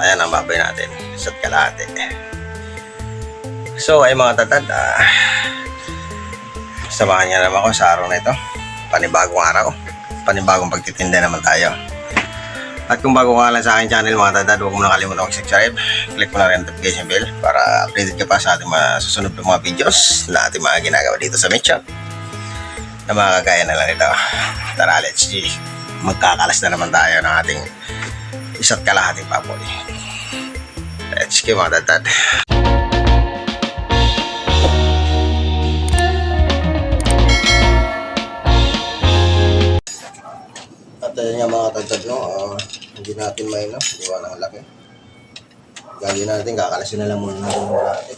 ng baboy natin. Isa't kalahati. So, ay mga tatad, ah, samahan niya naman ako sa araw na ito. Panibagong araw. Panibagong pagtitinda naman tayo. At kung bago ka lang sa aking channel mga tatad, huwag mo na kalimutan mag-subscribe. Click mo na rin ang notification bell para updated ka pa sa ating mga susunod na mga videos na ating mga ginagawa dito sa Mitchell. Na mga kagaya na lang ito. Tara, let's see. Magkakalas na naman tayo ng ating isa't kalahating baboy. Let's go mga tatad. At ayun nga mga tatad, no, ah, hindi natin may, no, diwa ng laki. Gagawin natin, kakalasin na lang muna natin muna natin.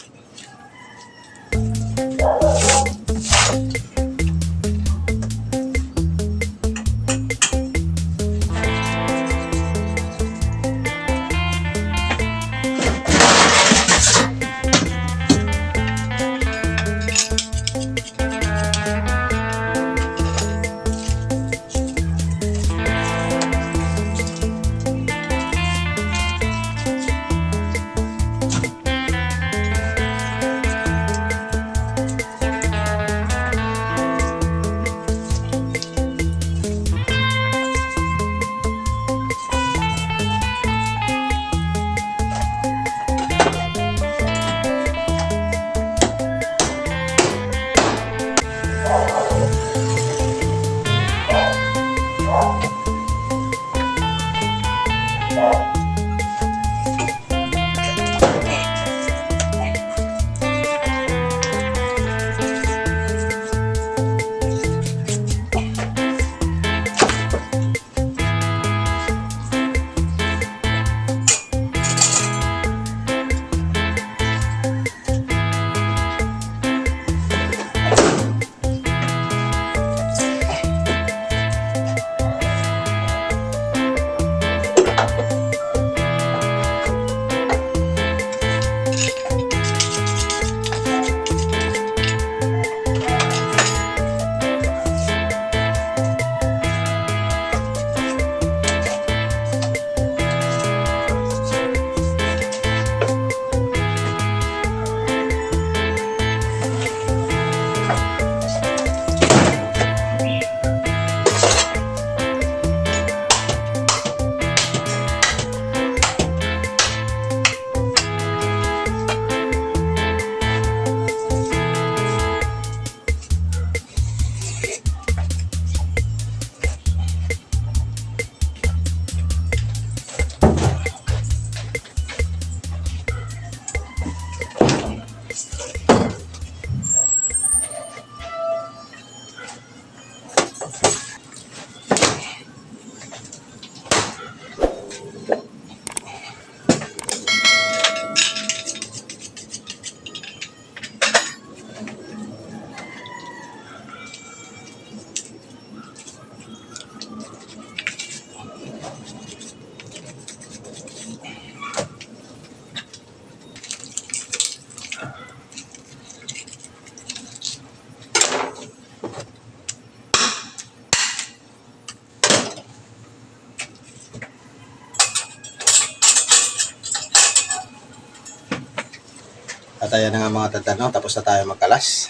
Ayan na nga mga tatad, no? tapos na tayo magkalas.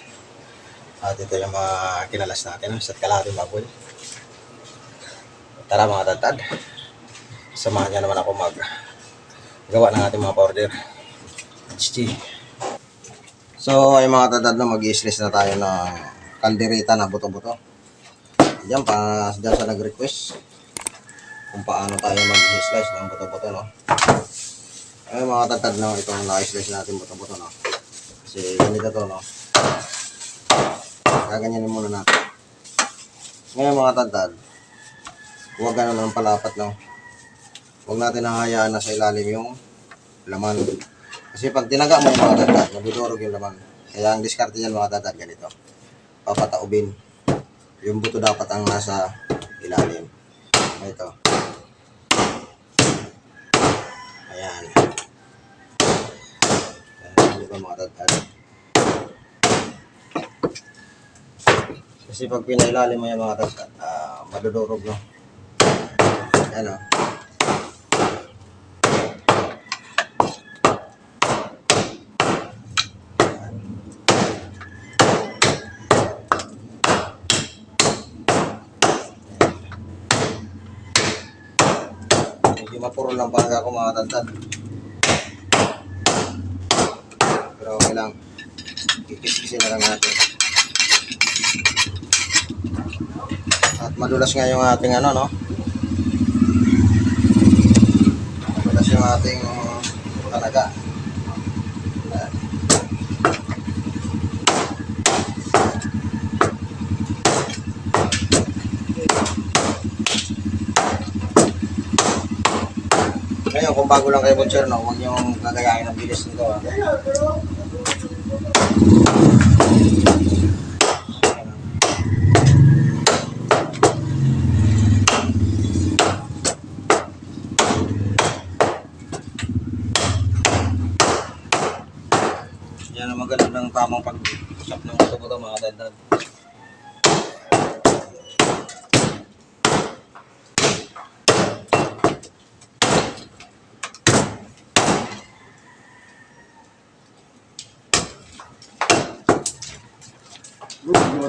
At ito yung mga kinalas natin, isa't kalahating baboy. Tara mga tatad, samahan niya naman ako mag gawa ng ating mga powder. HG. So ay mga tatad, no? mag-i-slice na tayo ng kalderita na buto-buto. Diyan pa, diyan sa nag-request kung paano tayo mag-slice ng buto-buto, no? Ay mga tatad no, itong na-slice natin buto-buto no. Kasi ganito to no. Gaganyanin muna natin. Ngayon mga tatad, huwag ganun ang palapat no. Huwag natin hahayaan na sa ilalim yung laman. Kasi pag tinaga mo mga tatad, nabudurog yung laman. Kaya ang diskarte niyan mga tatad ganito. Papataubin. Yung buto dapat ang nasa ilalim. Ito. Ayan. Hindi ba mga tatad? Kasi pag pinailalim mo yan mga kas, uh, madudurog, no? Ano? Medyo mapuro lang para ako mga tantan. Pero okay lang. Kikis-kisin na lang natin. At madulas nga yung ating ano, no? Madulas yung ating. Ayan. Ngayon, kung bago lang kayo butcher, no, huwag niyong gagayahin ng bilis nito. ah. Yan ang magandang tamang pag-usap ng buto-buto mga dad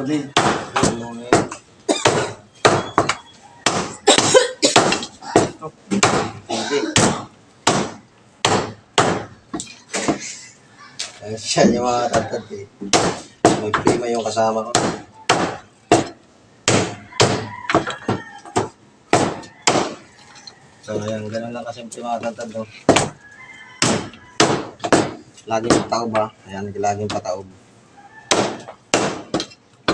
Hindi. Ayun siya yung mga tatad eh. May prima yung kasama ko. So, ayan, ganun lang kasimple mga tatad, no? Laging pataob ha. Ayan, laging pataob.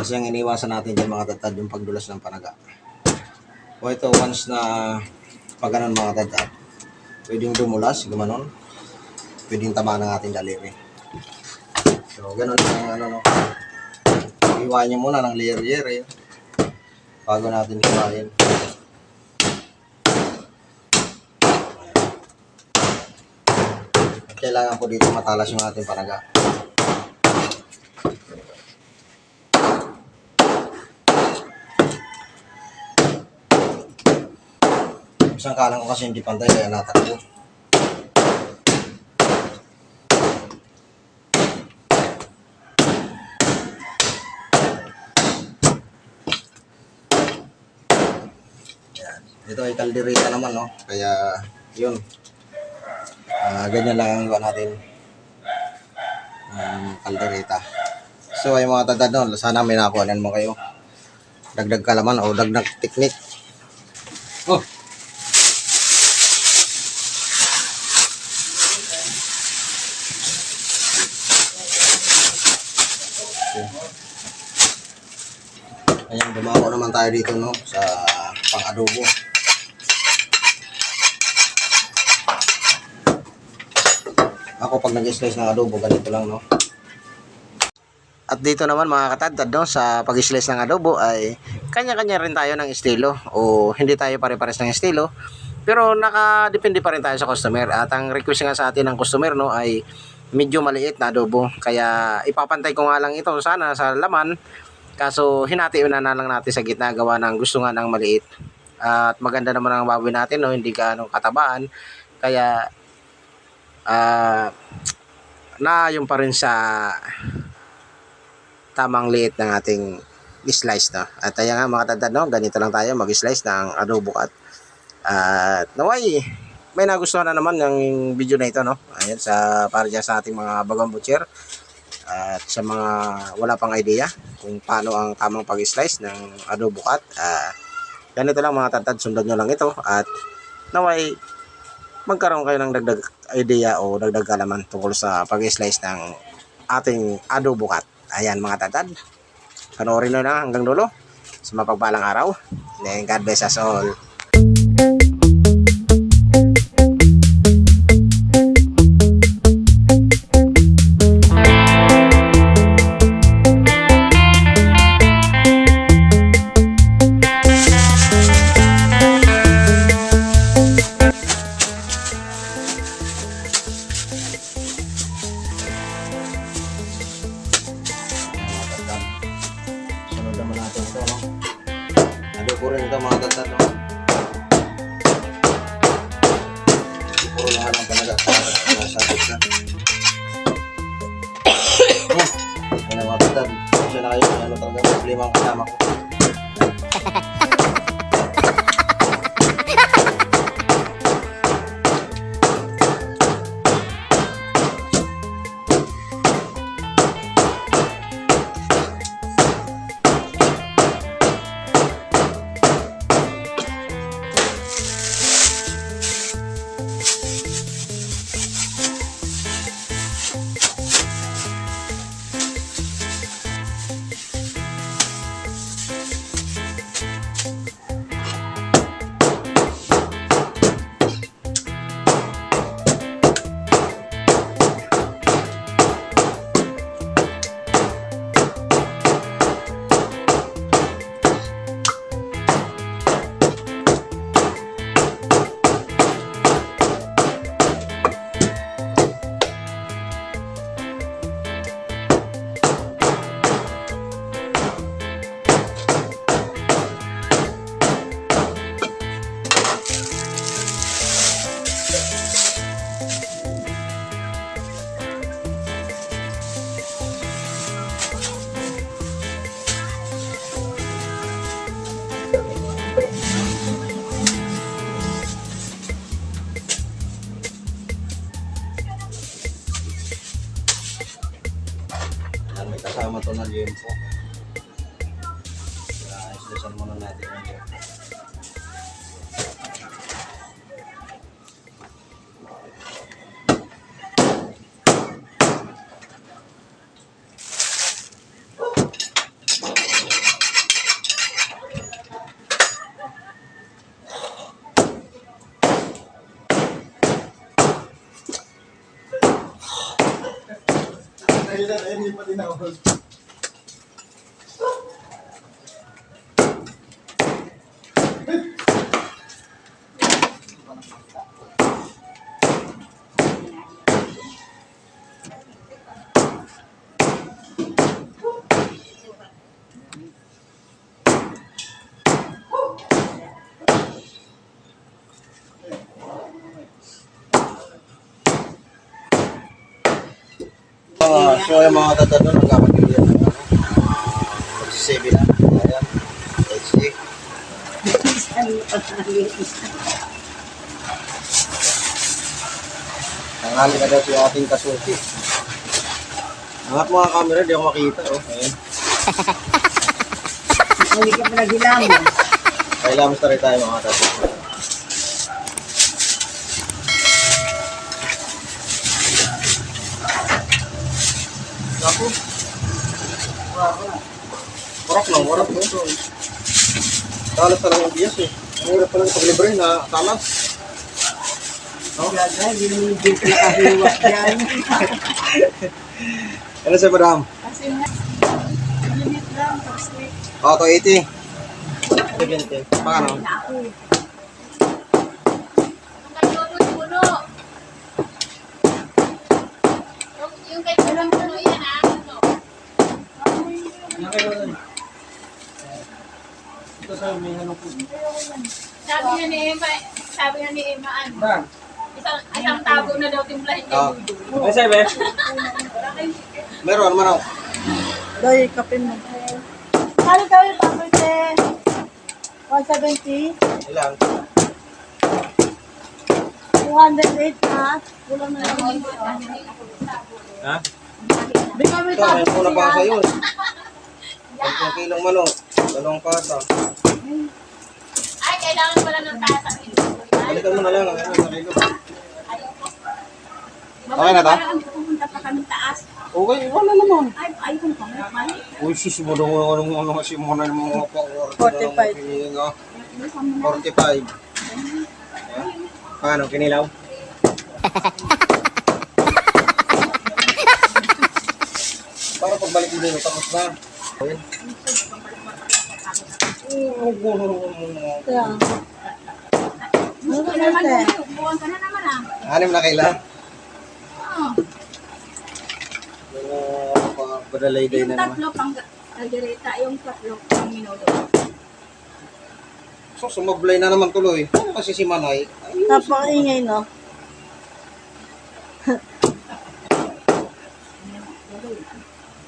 Kasi ang iniwasan natin dyan mga tatad, yung pagdulas ng panaga. O ito, once na pag ganun mga tatad, pwedeng dumulas, gumanon. Pwedeng tama ng ating daliri. So, ganun ang ano, no. Iwain nyo muna ng layer-layer eh. Bago natin kumain. Kailangan po dito matalas yung ating panaga. Isang kalang ko kasi hindi pantay kaya natakbo. Ito ay kalderita naman, no? Kaya, yun. Ah, ganyan lang ang iwan natin. Um, kalderita. So, ay mga tadad, no? Sana may nakuha mo kayo. Dagdag kalaman o dagdag teknik. Ayan, dumako naman tayo dito, no? Sa pang-adobo. Ako pag nag-slice ng adobo, ganito lang, no? At dito naman mga katadtad, no, sa pag-slice ng adobo ay kanya-kanya rin tayo ng estilo o hindi tayo pare-pares ng estilo. Pero nakadepende pa rin tayo sa customer. At ang request nga sa atin ng customer no ay medyo maliit na adobo. Kaya ipapantay ko nga lang ito sana sa laman. Kaso hinati na lang natin sa gitna gawa ng gusto nga ng maliit. At maganda naman ang baboy natin no, hindi gaano katabaan. Kaya ah na yung pa rin sa tamang liit ng ating slice no. At ayan nga mga tandad no, ganito lang tayo mag-slice ng adobo at at naway may nagustuhan na naman ng video na ito no. Ayan sa para dyan sa ating mga bagang butcher at sa mga wala pang idea kung paano ang tamang pag-slice ng adobo cut. Ah, ganito lang mga tantad, sundan nyo lang ito at naway magkaroon kayo ng dagdag idea o dagdag kalaman tungkol sa pag-slice ng ating adobo cut. Ayan mga tatad. Panoorin nyo na hanggang dulo sa mapagpalang araw. And God bless us all. Islesan muna natin yung liempo. Ah, so yung mga tata doon, nagkakagilian ng ano. Magsisebi na. Ayan. HG. Tanghali na daw yung ating kasuki. Angat mga camera, di ako makita. Oh. Ayan. Hindi ka pala gilamon. Kailangan rin tayo mga tata. Warak lang, warak mo. Talas talaga yung bias eh. Ang hirap pala pag libre na talas. Dyan. Ano sa madam? Oh, to 80. 70. Paano? na ako. puno. Yung, yung kay pulang puno yan ah. Ano? May ano po. Sabi nga ni Emma, sabi nga ni Emma, ano? Isang, isang tabo na daw timplahin niya. Oh. Ay, sabi. Meron, meron. Doy, kape mo. Kali daw yung eh. 170, Ilan? 208 na. Kulang na lang. Ha? Bigyan mo yung Ito, may tapos una pa niya. sa'yo. Ang kilong manok. Dalawang pata. Ay, kailangan pala ng ito. Balikan mo na lang. Ano, sa kilo. Ayoko. Okay na to? Parang pupunta pa kami taas. Okay, wala naman. Ay, ayoko pa. Mali. Uy, sis mo daw anong ano kasi mo na mga pa 45. 45. Paano, kinilaw? Para pagbalik mo dito, tapos na. Ayun. Ano Gusto naman bumili. Buwan ka na naman ah. Anim na kailan? Oh. Mga badalay day Yung na naman. tatlo pang kaldereta, yung tatlo pang minuto. So, sumablay na naman tuloy. Ano kasi si Manay? Ay, Napakaingay, no?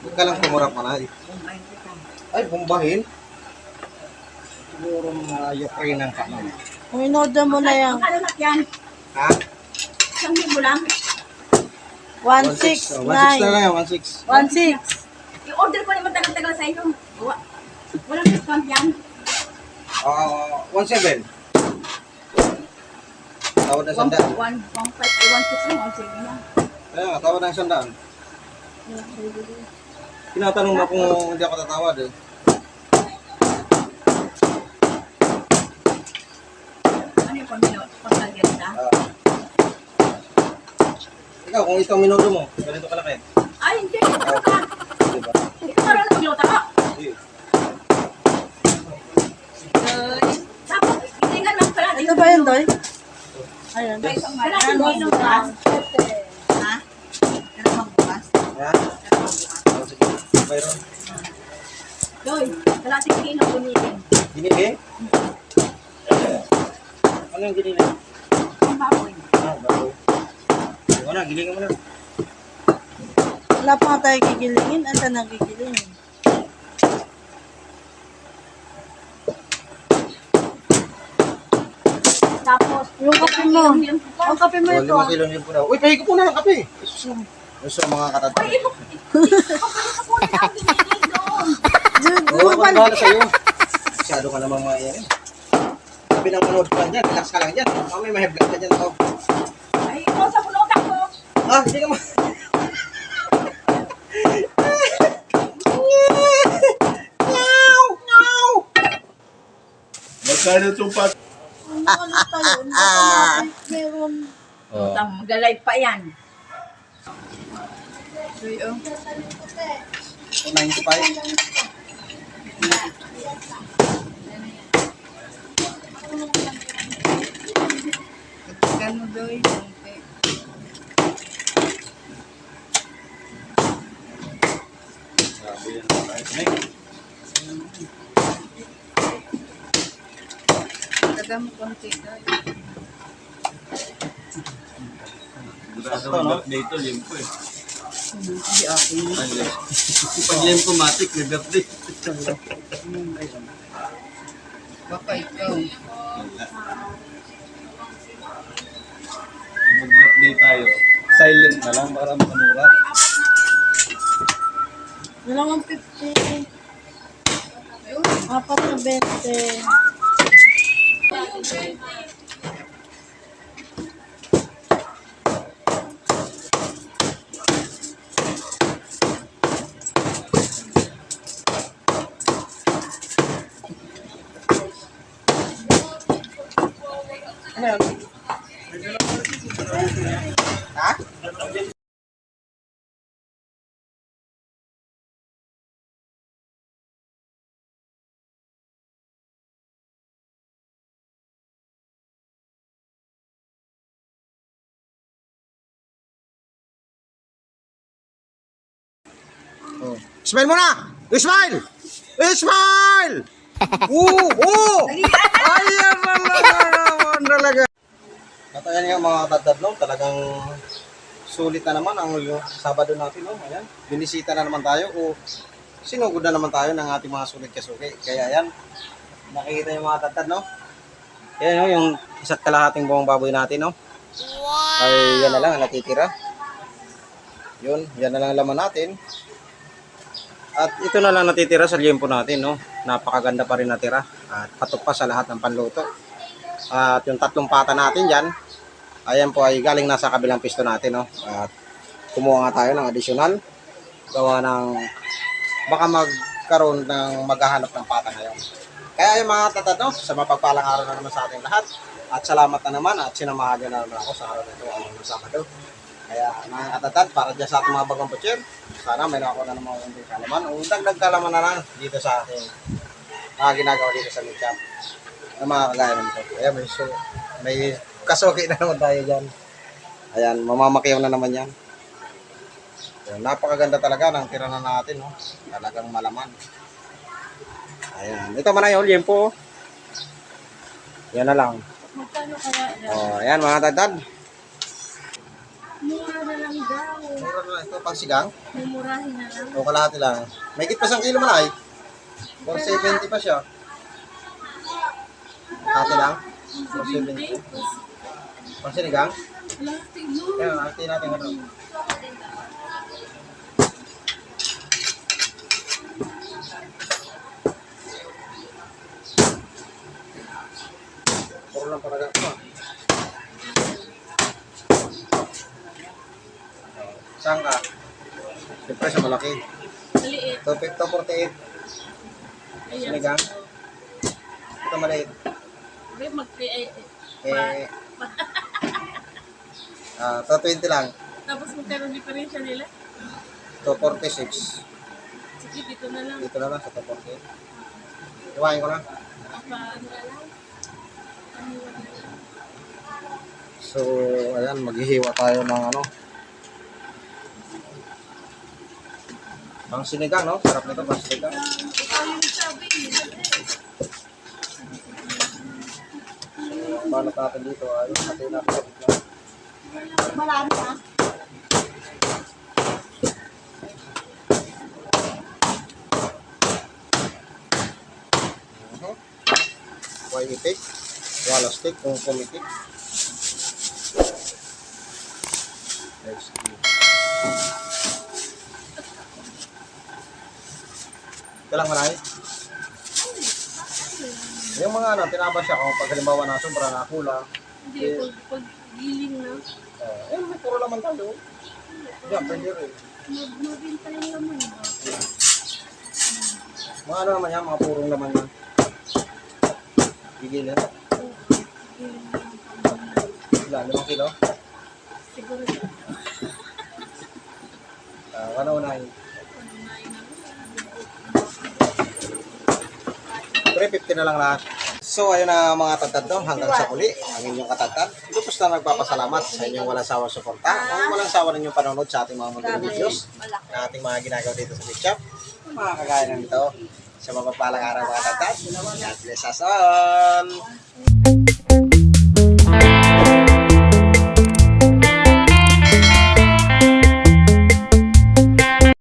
huwag ka lang kumurap Manay. Ay, bumbahin. Siguro mga Ukraine ang kanan. Kung in-order mo na yan. Ano lang yan? Ha? Isang libo lang. 1.6 na 169. lang yan, 1.6. 1.6. Yung order ko naman tagal-tagal sa. Wa- Walang discount yan. Ah, 1.7. Tawad na One, sandaan. one, one, five, ay, one, six na, one, seven na. Kaya nga, tawad na sandaan. Tinatanong mo kung hindi ako tatawad eh. Ano yung pang minuto? Pang kaldereta? Ah. Ikaw, kung ito ang minuto mo, ganito kalaki. Ay, hindi. Ano ka? Diba? Hindi ka marunong magluto ka. Hindi. Ay, Tapos, tingnan lang pala. Ito ba yun, Doy? Ayan. Wala kang minum ka. Ha? Ano bang bukas? Ha? Oh, sige. Mayroon. Doy. Ginili? Ano yung ginili? Ang baboy. Ah, bago. Na, gilingan mo na. Wala pa tayo gigilingin. Asa nang gigilingin? Tapos, Yung kape mo. Ang kape mo ito, ah. kilo yun po na. Uy, pahigo po na ng kape. Gusto mga katatay. Ay, ito. Kapag ka po na ang pala. bahala sa'yo. Masyado ka namang mga yan. Sabi ng manood ka dyan, relax ka lang dyan. Mamaya may vlog ka dyan. Oh. Ay, ikaw sa punutan ko. Ah, hindi! Meow! Magkano itong pat? Ano ano tayo? Meron. Oh. Galay pa yan. 95. Gano daw yun. Taga mo konti daw. Sigurado ang birthday ito, limpo eh. Hindi ako. Pag limpo matik, may birthday. Baka ikaw. Kung Mag-birthday tayo. Silent na lang para makamura. Dalawang 50. Apat na 20. Ha? Smile mo na! Smile! Smile! Oo! Oo! Ayan na naman talaga. At ayan nga mga no? Talagang sulit na naman ang Sabado natin, no? Ayan. Binisita na naman tayo o sinugod na naman tayo ng ating mga sulit kasuki. Kaya ayan, nakikita yung mga tatad, no? Ayan, no? Yung isa't kalahating buong baboy natin, no? Wow! Ay, yan na lang ang natitira. Yun, yan na lang ang laman natin. At ito na lang natitira sa liempo natin, no? Napakaganda pa rin natira. At patok pa sa lahat ng panluto. At yung tatlong pata natin dyan, ayan po ay galing nasa kabilang pisto natin, no? At kumuha nga tayo ng additional. Gawa ng, baka magkaroon ng maghahanap ng pata ngayon. Kaya yung mga tatad, no? Sa mapagpalang araw na naman sa ating lahat. At salamat na naman at sinamahan na naman ako sa araw nito ang Sabado. Kaya mga katatad, para dyan sa ating mga bagong butcher, sana may ako na naman yung kalaman o dagdag kalaman na lang dito sa ating mga ginagawa dito sa Midcamp ng mga kagaya ng ito. Kaya may, so, may kasuki na naman tayo dyan. Ayan, mamamakiyaw na naman yan. Ayan, napakaganda talaga ng tira na natin, no? Talagang malaman. Ayan, ito man ay liempo. Yan na lang. Magkano kaya? Oh, ayan mga tatad. Mura na lang daw. Mura na ito, pangsigang. Mumurahin na lang. O kalahati lang. May git pa isang kilo man ay. 470 pa siya. Kalahati lang. 470. Pangsinigang? Plastic no. Ayan, kalahati natin ano. Puro lang talaga ito ah. Saan ka? Siyempre sa malaki. Maliit. 248. Sinigang. Ito maliit. May mag eh, Eh, ah, 220 lang. Tapos magkaroon diferensya nila. 246. Sige, dito na lang. Dito na lang sa 248. Iwain ko na. Pa, ano na lang. So, ayan, maghihiwa tayo ng ano. Pang sinigang, no? Sarap nito, pang sinigang. Balot natin dito, ayun, natin natin. Marami ah. Uh-huh. Why itik? Wala stick kung kumitik. Ito lang manay. Yung mga ano, tinaba siya kung pag halimbawa na sobra na kulang. Hindi, pag, pag giling na, Uh, eh, may puro laman tayo. Yan, pwede rin. mag mabinta yung laman ba? Mga ano naman yan, mga purong laman yan. Gigilin. Ilan, limang kilo? Siguro Uh, ano unahin? Pre, 50 na lang lahat. So, ayun na mga tatad no, hanggang sa uli, ang inyong katatad. Lupos na nagpapasalamat sa inyong walang sawang suporta. Kung walang sawa ninyong panonood sa ating mga munting videos, na ating mga ginagawa dito sa Big Shop, mga kagaya ng ito, sa mapapalang araw mga tatad. God bless us all!